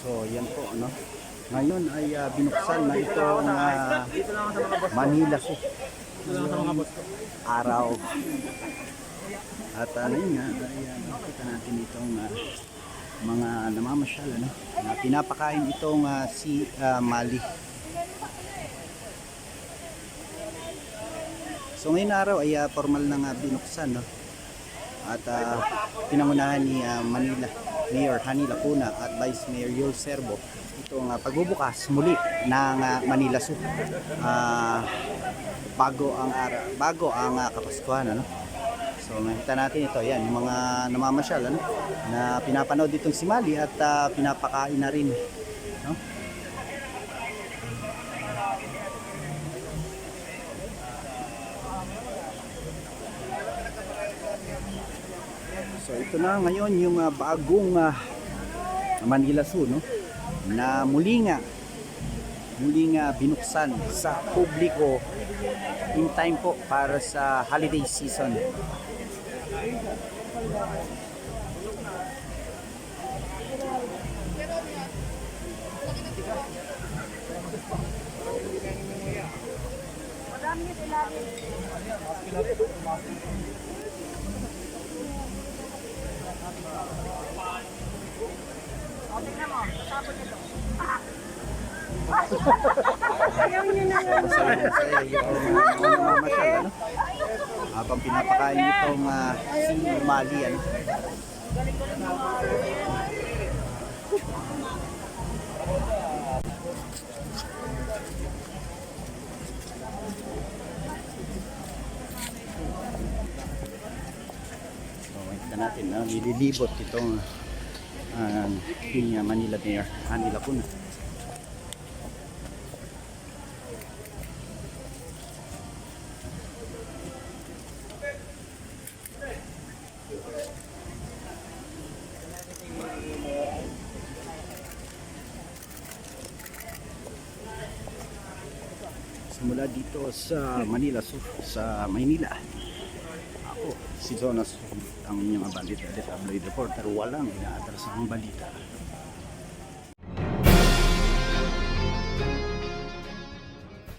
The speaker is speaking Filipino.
So, yan po, ano. Ngayon ay ah, binuksan na itong ah, Manila Zoo. Araw. At ano yun nga, ay ah, nakita natin itong ah, mga namamasyal, ano, na pinapakain itong ah, si ah, Mali. So ngayon araw ay ah, formal na nga binuksan, no? At ah, pinangunahan ni ah, Manila Mayor Hani Lacuna at Vice Mayor Yul Serbo itong ah, pagbubukas muli ng ah, Manila Zoo. Ah, bago ang araw, bago ang ah, Kapaskuhan, ano? So makita natin ito, yan, yung mga namamasyal, ano? Na pinapanood itong si Mali at ah, pinapakain na rin, no? So ito na ngayon yung ah, bagong ah, Manila Zoo no na muli nga muli nga binuksan sa publiko in time po para sa holiday season. Masaya ano. Habang pinapakain itong ah, si Mali ano. So, makikita natin na nililibot itong uh, yung Manila Mayor, Hani Lacuna. Simula dito sa Manila, Sur, sa Maynila. Ako, si Jonas, ang inyong balita, tabloid reporter, walang inaatrasang balita.